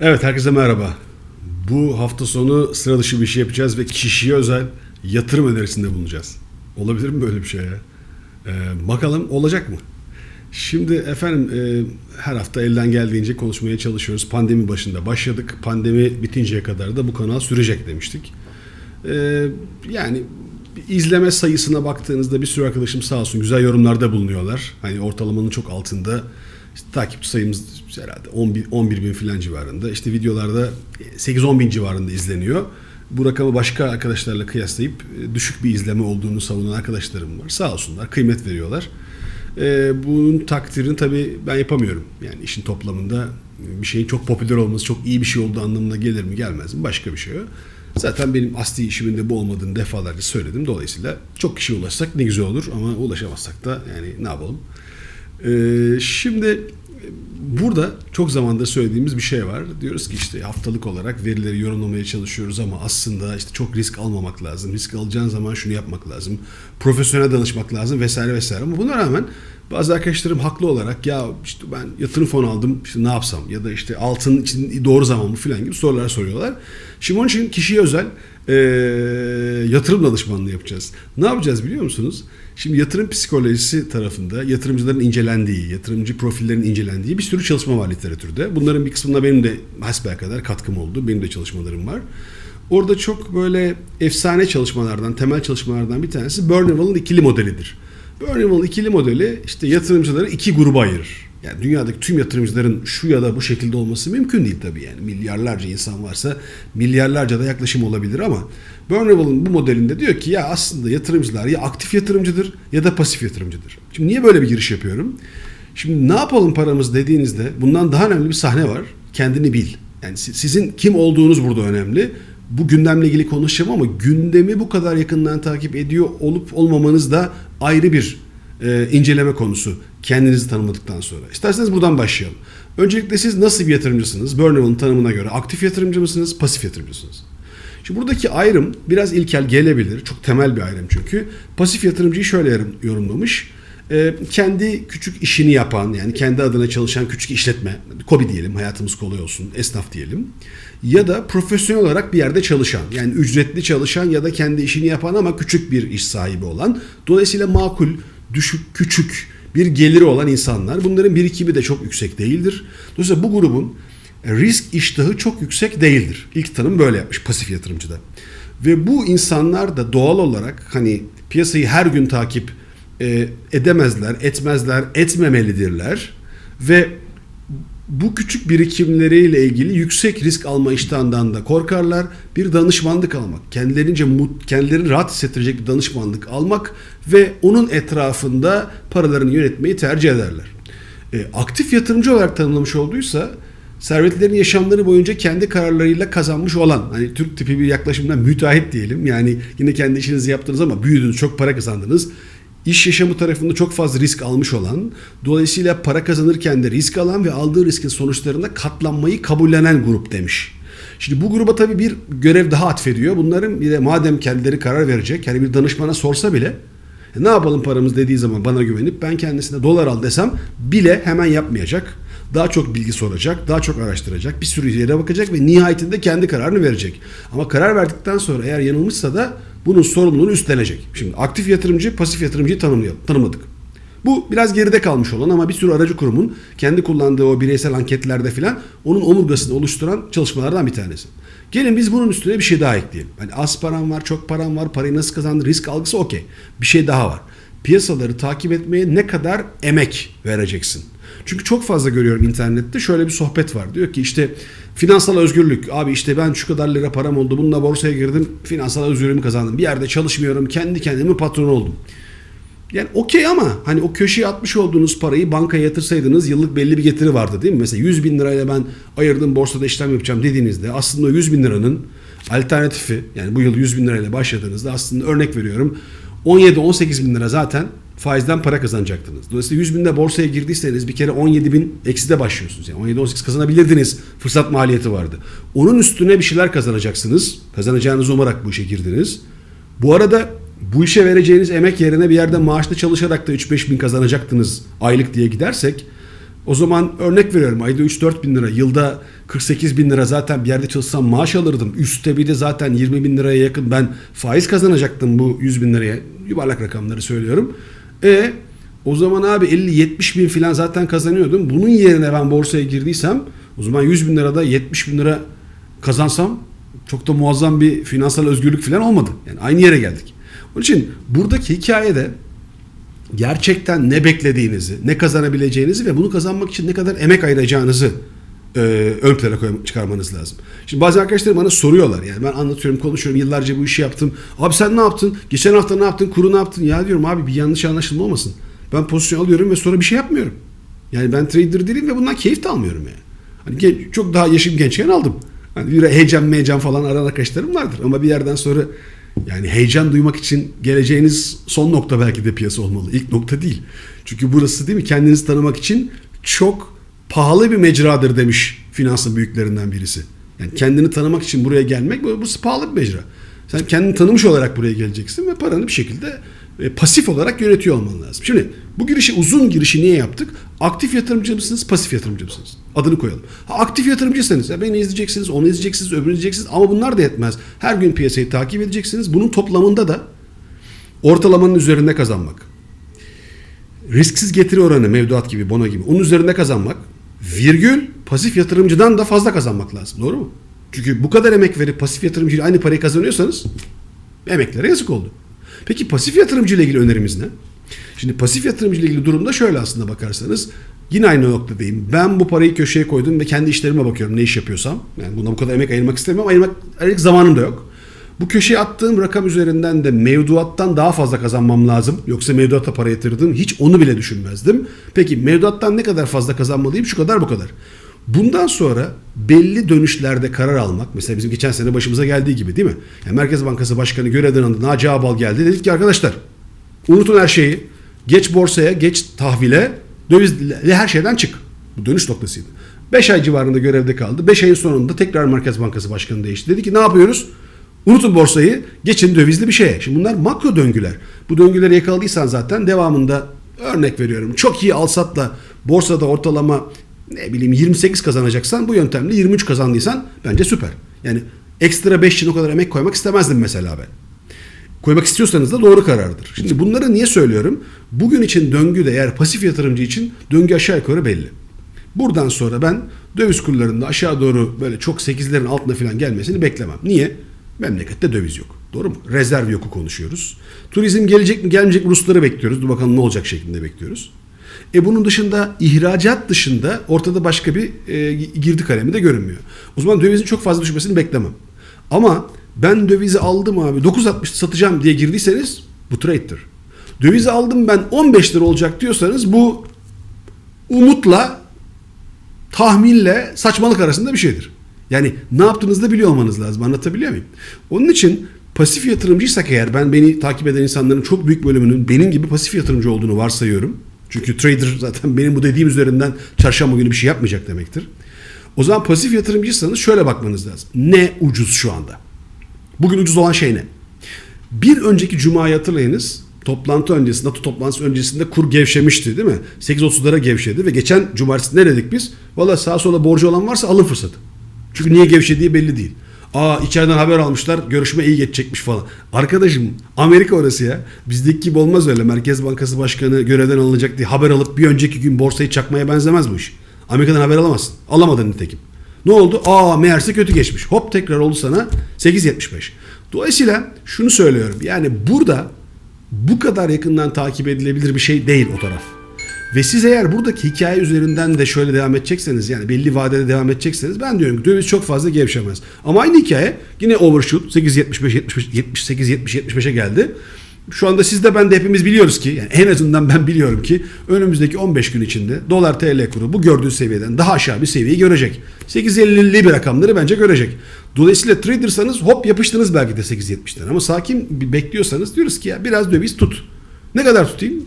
Evet herkese merhaba. Bu hafta sonu sıra dışı bir şey yapacağız ve kişiye özel yatırım önerisinde bulunacağız. Olabilir mi böyle bir şey ya? Ee, bakalım olacak mı? Şimdi efendim e, her hafta elden geldiğince konuşmaya çalışıyoruz. Pandemi başında başladık. Pandemi bitinceye kadar da bu kanal sürecek demiştik. Ee, yani izleme sayısına baktığınızda bir sürü arkadaşım sağ olsun güzel yorumlarda bulunuyorlar. Hani ortalamanın çok altında işte takipçi sayımız herhalde 11, 11 bin filan civarında. İşte videolarda 8-10 bin civarında izleniyor. Bu rakamı başka arkadaşlarla kıyaslayıp e, düşük bir izleme olduğunu savunan arkadaşlarım var. Sağ olsunlar, kıymet veriyorlar. Ee, bunun takdirini tabii ben yapamıyorum. Yani işin toplamında bir şeyin çok popüler olması çok iyi bir şey olduğu anlamına gelir mi gelmez mi başka bir şey o. Zaten benim asli işimin de bu olmadığını defalarca söyledim. Dolayısıyla çok kişiye ulaşsak ne güzel olur ama ulaşamazsak da yani ne yapalım. Ee, şimdi burada çok zamandır söylediğimiz bir şey var. Diyoruz ki işte haftalık olarak verileri yorumlamaya çalışıyoruz ama aslında işte çok risk almamak lazım. Risk alacağın zaman şunu yapmak lazım. Profesyonel danışmak lazım vesaire vesaire. Ama buna rağmen bazı arkadaşlarım haklı olarak ya işte ben yatırım fonu aldım işte ne yapsam ya da işte altın için doğru zaman mı filan gibi sorular soruyorlar. Şimdi onun için kişiye özel e, yatırım danışmanlığı yapacağız. Ne yapacağız biliyor musunuz? Şimdi yatırım psikolojisi tarafında yatırımcıların incelendiği, yatırımcı profillerinin incelendiği bir sürü çalışma var literatürde. Bunların bir kısmında benim de hasbelkader katkım oldu. Benim de çalışmalarım var. Orada çok böyle efsane çalışmalardan, temel çalışmalardan bir tanesi Burnewall'ın ikili modelidir. Burnewall ikili modeli işte yatırımcıları iki gruba ayırır. Yani dünyadaki tüm yatırımcıların şu ya da bu şekilde olması mümkün değil tabii yani. Milyarlarca insan varsa milyarlarca da yaklaşım olabilir ama Burnewall'ın bu modelinde diyor ki ya aslında yatırımcılar ya aktif yatırımcıdır ya da pasif yatırımcıdır. Şimdi niye böyle bir giriş yapıyorum? Şimdi ne yapalım paramız dediğinizde bundan daha önemli bir sahne var. Kendini bil. Yani sizin kim olduğunuz burada önemli. Bu gündemle ilgili konuşacağım ama gündemi bu kadar yakından takip ediyor olup olmamanız da ayrı bir e, inceleme konusu kendinizi tanımadıktan sonra. İsterseniz buradan başlayalım. Öncelikle siz nasıl bir yatırımcısınız? Burnham'ın tanımına göre aktif yatırımcı mısınız, pasif yatırımcısınız? Şimdi buradaki ayrım biraz ilkel gelebilir. Çok temel bir ayrım çünkü. Pasif yatırımcıyı şöyle yorumlamış. E, kendi küçük işini yapan yani kendi adına çalışan küçük işletme, kobi diyelim hayatımız kolay olsun, esnaf diyelim. Ya da profesyonel olarak bir yerde çalışan yani ücretli çalışan ya da kendi işini yapan ama küçük bir iş sahibi olan. Dolayısıyla makul, düşük, küçük bir geliri olan insanlar. Bunların birikimi de çok yüksek değildir. Dolayısıyla bu grubun risk iştahı çok yüksek değildir. İlk tanım böyle yapmış pasif yatırımcıda. Ve bu insanlar da doğal olarak hani piyasayı her gün takip e, edemezler, etmezler, etmemelidirler ve bu küçük birikimleriyle ilgili yüksek risk alma iştahından da korkarlar. Bir danışmanlık almak, kendilerince mut, kendilerini rahat hissettirecek bir danışmanlık almak ve onun etrafında paralarını yönetmeyi tercih ederler. E, aktif yatırımcı olarak tanımlamış olduysa servetlerin yaşamları boyunca kendi kararlarıyla kazanmış olan hani Türk tipi bir yaklaşımdan müteahhit diyelim. Yani yine kendi işinizi yaptınız ama büyüdünüz, çok para kazandınız iş yaşamı tarafında çok fazla risk almış olan, dolayısıyla para kazanırken de risk alan ve aldığı riskin sonuçlarında katlanmayı kabullenen grup demiş. Şimdi bu gruba tabii bir görev daha atfediyor. Bunların bir de madem kendileri karar verecek, yani bir danışmana sorsa bile e, ne yapalım paramız dediği zaman bana güvenip ben kendisine dolar al desem bile hemen yapmayacak. Daha çok bilgi soracak, daha çok araştıracak, bir sürü yere bakacak ve nihayetinde kendi kararını verecek. Ama karar verdikten sonra eğer yanılmışsa da bunun sorumluluğunu üstlenecek. Şimdi aktif yatırımcı, pasif yatırımcıyı. Tanımadık. Bu biraz geride kalmış olan ama bir sürü aracı kurumun kendi kullandığı o bireysel anketlerde filan onun omurgasını oluşturan çalışmalardan bir tanesi. Gelin biz bunun üstüne bir şey daha ekleyelim. Hani az param var, çok param var, parayı nasıl kazandı, risk algısı okey. Bir şey daha var. Piyasaları takip etmeye ne kadar emek vereceksin? Çünkü çok fazla görüyorum internette şöyle bir sohbet var. Diyor ki işte finansal özgürlük. Abi işte ben şu kadar lira param oldu. Bununla borsaya girdim. Finansal özgürlüğümü kazandım. Bir yerde çalışmıyorum. Kendi kendime patron oldum. Yani okey ama hani o köşeye atmış olduğunuz parayı bankaya yatırsaydınız yıllık belli bir getiri vardı değil mi? Mesela 100 bin lirayla ben ayırdım borsada işlem yapacağım dediğinizde aslında o 100 bin liranın alternatifi yani bu yıl 100 bin lirayla başladığınızda aslında örnek veriyorum 17-18 bin lira zaten faizden para kazanacaktınız. Dolayısıyla 100 binde borsaya girdiyseniz bir kere 17 bin ekside başlıyorsunuz. Yani 17-18 kazanabilirdiniz. Fırsat maliyeti vardı. Onun üstüne bir şeyler kazanacaksınız. Kazanacağınızı umarak bu işe girdiniz. Bu arada bu işe vereceğiniz emek yerine bir yerde maaşlı çalışarak da 3-5 bin kazanacaktınız aylık diye gidersek O zaman örnek veriyorum ayda 3-4 bin lira, yılda 48 bin lira zaten bir yerde çalışsam maaş alırdım. Üste bir de zaten 20 bin liraya yakın ben faiz kazanacaktım bu 100 bin liraya. Yuvarlak rakamları söylüyorum. E o zaman abi 50-70 bin falan zaten kazanıyordum. Bunun yerine ben borsaya girdiysem o zaman 100 bin lirada 70 bin lira kazansam çok da muazzam bir finansal özgürlük falan olmadı. Yani aynı yere geldik. Onun için buradaki hikayede gerçekten ne beklediğinizi, ne kazanabileceğinizi ve bunu kazanmak için ne kadar emek ayıracağınızı e, ön plana koy- çıkarmanız lazım. Şimdi bazı arkadaşlar bana soruyorlar yani ben anlatıyorum, konuşuyorum, yıllarca bu işi yaptım. Abi sen ne yaptın? Geçen hafta ne yaptın? Kuru ne yaptın? Ya diyorum abi bir yanlış anlaşılma olmasın. Ben pozisyon alıyorum ve sonra bir şey yapmıyorum. Yani ben trader değilim ve bundan keyif de almıyorum yani. Hani çok daha yaşım gençken aldım. Hani bir heyecan meyecan falan arayan arkadaşlarım vardır. Ama bir yerden sonra yani heyecan duymak için geleceğiniz son nokta belki de piyasa olmalı. İlk nokta değil. Çünkü burası değil mi kendinizi tanımak için çok pahalı bir mecradır demiş finansın büyüklerinden birisi. Yani kendini tanımak için buraya gelmek bu, bu pahalı bir mecra. Sen kendini tanımış olarak buraya geleceksin ve paranı bir şekilde e, pasif olarak yönetiyor olman lazım. Şimdi bu girişi uzun girişi niye yaptık? Aktif yatırımcı mısınız, pasif yatırımcı mısınız? Adını koyalım. Ha, aktif yatırımcıysanız ya beni izleyeceksiniz, onu izleyeceksiniz, öbürünü izleyeceksiniz ama bunlar da yetmez. Her gün piyasayı takip edeceksiniz. Bunun toplamında da ortalamanın üzerinde kazanmak. Risksiz getiri oranı mevduat gibi, bono gibi onun üzerinde kazanmak virgül pasif yatırımcıdan da fazla kazanmak lazım. Doğru mu? Çünkü bu kadar emek verip pasif yatırımcıyla aynı parayı kazanıyorsanız emeklere yazık oldu. Peki pasif yatırımcı ile ilgili önerimiz ne? Şimdi pasif yatırımcı ile ilgili durumda şöyle aslında bakarsanız yine aynı noktadayım. Ben bu parayı köşeye koydum ve kendi işlerime bakıyorum ne iş yapıyorsam. Yani buna bu kadar emek ayırmak istemiyorum. Ayırmak, ayırmak zamanım da yok. Bu köşeye attığım rakam üzerinden de mevduattan daha fazla kazanmam lazım. Yoksa mevduata para yatırdım. Hiç onu bile düşünmezdim. Peki mevduattan ne kadar fazla kazanmalıyım? Şu kadar bu kadar. Bundan sonra belli dönüşlerde karar almak, mesela bizim geçen sene başımıza geldiği gibi değil mi? Yani Merkez Bankası Başkanı görevden alındı, Naci Ağbal geldi. Dedik ki arkadaşlar unutun her şeyi. Geç borsaya, geç tahvile, dövizle her şeyden çık. Bu dönüş noktasıydı. 5 ay civarında görevde kaldı. 5 ayın sonunda tekrar Merkez Bankası Başkanı değişti. Dedi ki ne yapıyoruz? Unutun borsayı, geçin dövizli bir şeye. Şimdi bunlar makro döngüler. Bu döngüleri yakaladıysan zaten devamında örnek veriyorum. Çok iyi alsatla borsada ortalama ne bileyim 28 kazanacaksan bu yöntemle 23 kazandıysan bence süper. Yani ekstra 5 için o kadar emek koymak istemezdim mesela ben. Koymak istiyorsanız da doğru karardır. Şimdi bunları niye söylüyorum? Bugün için döngü de eğer pasif yatırımcı için döngü aşağı yukarı belli. Buradan sonra ben döviz kurlarında aşağı doğru böyle çok 8'lerin altına falan gelmesini beklemem. Niye? Memlekette döviz yok. Doğru mu? Rezerv yoku konuşuyoruz. Turizm gelecek mi gelmeyecek mi Rusları bekliyoruz. Dur bakalım ne olacak şeklinde bekliyoruz. E bunun dışında ihracat dışında ortada başka bir e, girdi kalemi de görünmüyor. O zaman dövizin çok fazla düşmesini beklemem. Ama ben dövizi aldım abi 9.60 satacağım diye girdiyseniz bu trade'dir. Dövizi aldım ben 15 lira olacak diyorsanız bu umutla tahminle saçmalık arasında bir şeydir. Yani ne yaptığınızı da biliyor olmanız lazım. Anlatabiliyor muyum? Onun için pasif yatırımcıysak eğer ben beni takip eden insanların çok büyük bölümünün benim gibi pasif yatırımcı olduğunu varsayıyorum. Çünkü trader zaten benim bu dediğim üzerinden çarşamba günü bir şey yapmayacak demektir. O zaman pasif yatırımcıysanız şöyle bakmanız lazım. Ne ucuz şu anda? Bugün ucuz olan şey ne? Bir önceki cumayı hatırlayınız. Toplantı öncesinde, NATO toplantısı öncesinde kur gevşemişti değil mi? 8.30'lara gevşedi ve geçen cumartesi ne dedik biz? Valla sağa sola borcu olan varsa alın fırsatı. Çünkü niye gevşediği belli değil. Aa içeriden haber almışlar görüşme iyi geçecekmiş falan. Arkadaşım Amerika orası ya. Bizdeki gibi olmaz öyle. Merkez Bankası Başkanı görevden alınacak diye haber alıp bir önceki gün borsayı çakmaya benzemez bu iş. Amerika'dan haber alamazsın. Alamadın nitekim. Ne oldu? Aa meğerse kötü geçmiş. Hop tekrar oldu sana 8.75. Dolayısıyla şunu söylüyorum. Yani burada bu kadar yakından takip edilebilir bir şey değil o taraf. Ve siz eğer buradaki hikaye üzerinden de şöyle devam edecekseniz yani belli vadede devam edecekseniz ben diyorum ki döviz çok fazla gevşemez. Ama aynı hikaye yine overshoot 8.75 75 78 70 75'e geldi. Şu anda siz de ben de hepimiz biliyoruz ki yani en azından ben biliyorum ki önümüzdeki 15 gün içinde dolar TL kuru bu gördüğü seviyeden daha aşağı bir seviyeyi görecek. 8.50'li bir rakamları bence görecek. Dolayısıyla tradersanız hop yapıştınız belki de 8.70'ten ama sakin bekliyorsanız diyoruz ki ya biraz döviz tut. Ne kadar tutayım?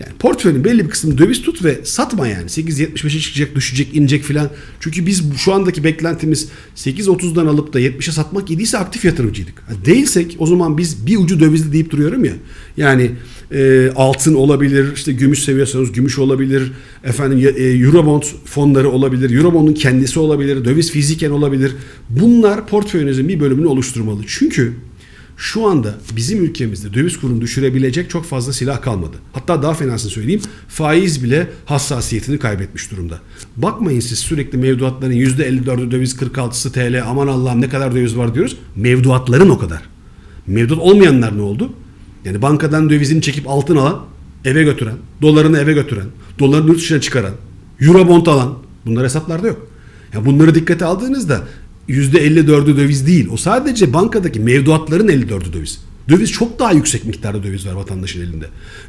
Yani portföyün belli bir kısmını döviz tut ve satma yani. 8.75'e çıkacak, düşecek, inecek filan. Çünkü biz şu andaki beklentimiz 8.30'dan alıp da 70'e satmak idiyse aktif yatırımcıydık. Değilsek o zaman biz bir ucu dövizli deyip duruyorum ya. Yani e, altın olabilir, işte gümüş seviyorsanız gümüş olabilir, efendim e, Eurobond fonları olabilir, Eurobond'un kendisi olabilir, döviz fiziken olabilir. Bunlar portföyünüzün bir bölümünü oluşturmalı. Çünkü şu anda bizim ülkemizde döviz kurunu düşürebilecek çok fazla silah kalmadı. Hatta daha fenasını söyleyeyim faiz bile hassasiyetini kaybetmiş durumda. Bakmayın siz sürekli mevduatların %54'ü döviz 46'sı TL aman Allah'ım ne kadar döviz var diyoruz. Mevduatların o kadar. Mevduat olmayanlar ne oldu? Yani bankadan dövizini çekip altın alan, eve götüren, dolarını eve götüren, dolarını yurt dışına çıkaran, eurobond alan bunlar hesaplarda yok. Ya bunları dikkate aldığınızda %54'ü döviz değil. O sadece bankadaki mevduatların 54'ü döviz. Döviz çok daha yüksek miktarda döviz var vatandaşın elinde.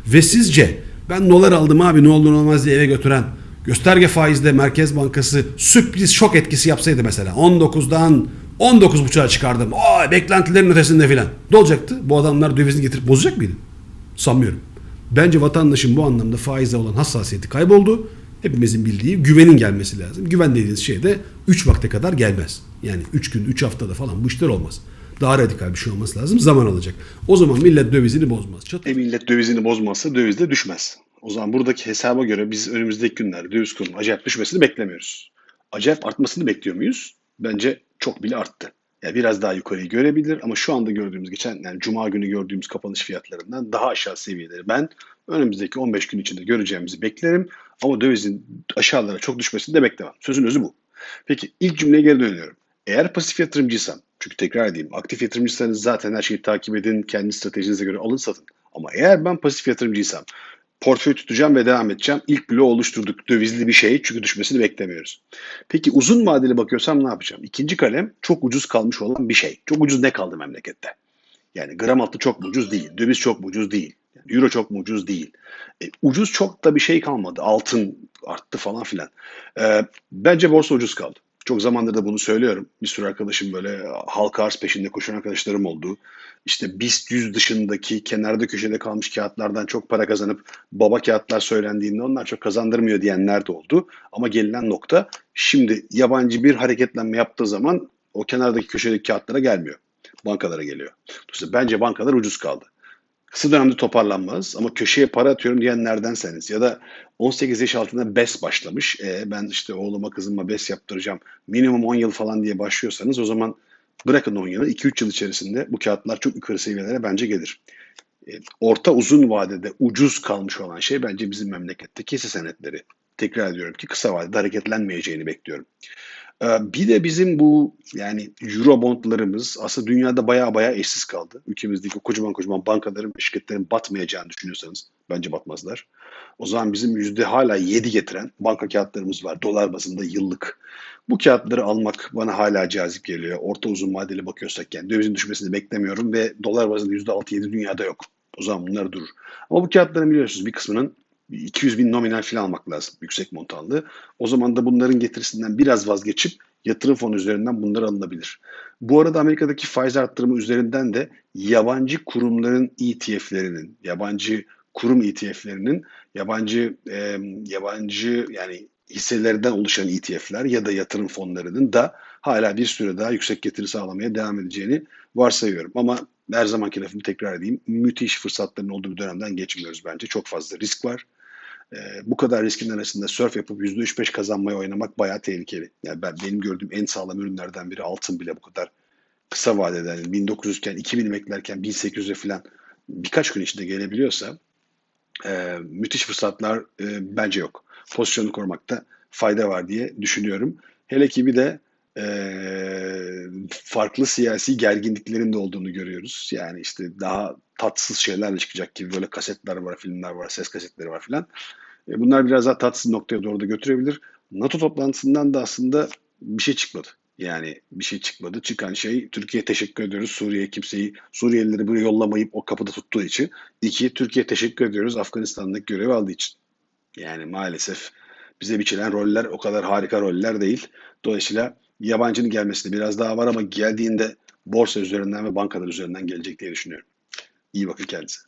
Ve sizce ben dolar aldım abi ne olur ne olmaz diye eve götüren gösterge faizde Merkez Bankası sürpriz şok etkisi yapsaydı mesela 19'dan 19.5'a çıkardım. Aa beklentilerin ötesinde filan. Ne olacaktı? Bu adamlar dövizini getirip bozacak mıydı? Sanmıyorum. Bence vatandaşın bu anlamda faize olan hassasiyeti kayboldu. Hepimizin bildiği güvenin gelmesi lazım. Güven dediğiniz şey de 3 vakte kadar gelmez. Yani 3 gün, 3 haftada falan bu işler olmaz. Daha radikal bir şey olması lazım. Zaman alacak. O zaman millet dövizini bozmaz. Çatır. E millet dövizini bozmazsa döviz de düşmez. O zaman buradaki hesaba göre biz önümüzdeki günlerde döviz kurunun acayip düşmesini beklemiyoruz. Acayip artmasını bekliyor muyuz? Bence çok bile arttı. Yani biraz daha yukarıyı görebilir ama şu anda gördüğümüz geçen yani cuma günü gördüğümüz kapanış fiyatlarından daha aşağı seviyeleri ben önümüzdeki 15 gün içinde göreceğimizi beklerim ama dövizin aşağılara çok düşmesini de beklemem. Sözün özü bu. Peki ilk cümleye geri dönüyorum. Eğer pasif yatırımcıysam, çünkü tekrar edeyim, aktif yatırımcıysanız zaten her şeyi takip edin, kendi stratejinize göre alın satın. Ama eğer ben pasif yatırımcıysam, portföy tutacağım ve devam edeceğim. İlk bloğu oluşturduk. Dövizli bir şey çünkü düşmesini beklemiyoruz. Peki uzun vadeli bakıyorsam ne yapacağım? İkinci kalem çok ucuz kalmış olan bir şey. Çok ucuz ne kaldı memlekette? Yani gram altı çok mu ucuz değil. Döviz çok mu ucuz değil. Yani euro çok mu ucuz değil. E, ucuz çok da bir şey kalmadı. Altın arttı falan filan. E, bence borsa ucuz kaldı. Çok zamandır da bunu söylüyorum. Bir sürü arkadaşım böyle halka arz peşinde koşan arkadaşlarım oldu. İşte BIST 100 dışındaki kenarda köşede kalmış kağıtlardan çok para kazanıp baba kağıtlar söylendiğinde onlar çok kazandırmıyor diyenler de oldu. Ama gelinen nokta şimdi yabancı bir hareketlenme yaptığı zaman o kenardaki köşedeki kağıtlara gelmiyor. Bankalara geliyor. Dolayısıyla bence bankalar ucuz kaldı. Kısa dönemde toparlanmaz ama köşeye para atıyorum diyenlerdenseniz ya da 18 yaş altında BES başlamış. E, ben işte oğluma kızıma BES yaptıracağım minimum 10 yıl falan diye başlıyorsanız o zaman bırakın 10 yılı 2-3 yıl içerisinde bu kağıtlar çok yukarı seviyelere bence gelir. E, orta uzun vadede ucuz kalmış olan şey bence bizim memleketteki hisse senetleri. Tekrar ediyorum ki kısa vadede hareketlenmeyeceğini bekliyorum. Ee, Bir de bizim bu yani Eurobondlarımız aslında dünyada baya baya eşsiz kaldı. Ülkemizdeki kocaman kocaman bankaların şirketlerin batmayacağını düşünüyorsanız bence batmazlar. O zaman bizim yüzde hala 7 getiren banka kağıtlarımız var dolar bazında yıllık. Bu kağıtları almak bana hala cazip geliyor. Orta uzun vadeli bakıyorsak yani dövizin düşmesini beklemiyorum ve dolar bazında yüzde 6-7 dünyada yok. O zaman bunlar durur. Ama bu kağıtların biliyorsunuz bir kısmının 200 bin nominal falan almak lazım yüksek montanlı. O zaman da bunların getirisinden biraz vazgeçip yatırım fonu üzerinden bunlar alınabilir. Bu arada Amerika'daki faiz arttırımı üzerinden de yabancı kurumların ETF'lerinin, yabancı kurum ETF'lerinin, yabancı e, yabancı yani hisselerden oluşan ETF'ler ya da yatırım fonlarının da hala bir süre daha yüksek getiri sağlamaya devam edeceğini varsayıyorum. Ama her zamanki lafımı tekrar edeyim. Müthiş fırsatların olduğu bir dönemden geçmiyoruz bence. Çok fazla risk var. Ee, bu kadar riskin arasında surf yapıp %3-5 kazanmaya oynamak bayağı tehlikeli. Yani ben benim gördüğüm en sağlam ürünlerden biri altın bile bu kadar kısa vadede yani 1900 iken 2000 beklerken 1800'e falan birkaç gün içinde gelebiliyorsa e, müthiş fırsatlar e, bence yok. Pozisyonu korumakta fayda var diye düşünüyorum. Hele ki bir de e, farklı siyasi gerginliklerin de olduğunu görüyoruz. Yani işte daha tatsız şeylerle çıkacak gibi böyle kasetler var, filmler var, ses kasetleri var filan. E, bunlar biraz daha tatsız noktaya doğru da götürebilir. NATO toplantısından da aslında bir şey çıkmadı. Yani bir şey çıkmadı. Çıkan şey Türkiye teşekkür ediyoruz. Suriye kimseyi, Suriyelileri buraya yollamayıp o kapıda tuttuğu için. İki, Türkiye teşekkür ediyoruz Afganistan'daki görev aldığı için. Yani maalesef bize biçilen roller o kadar harika roller değil. Dolayısıyla yabancının gelmesinde biraz daha var ama geldiğinde borsa üzerinden ve bankalar üzerinden gelecek diye düşünüyorum. İyi bakın kendinize.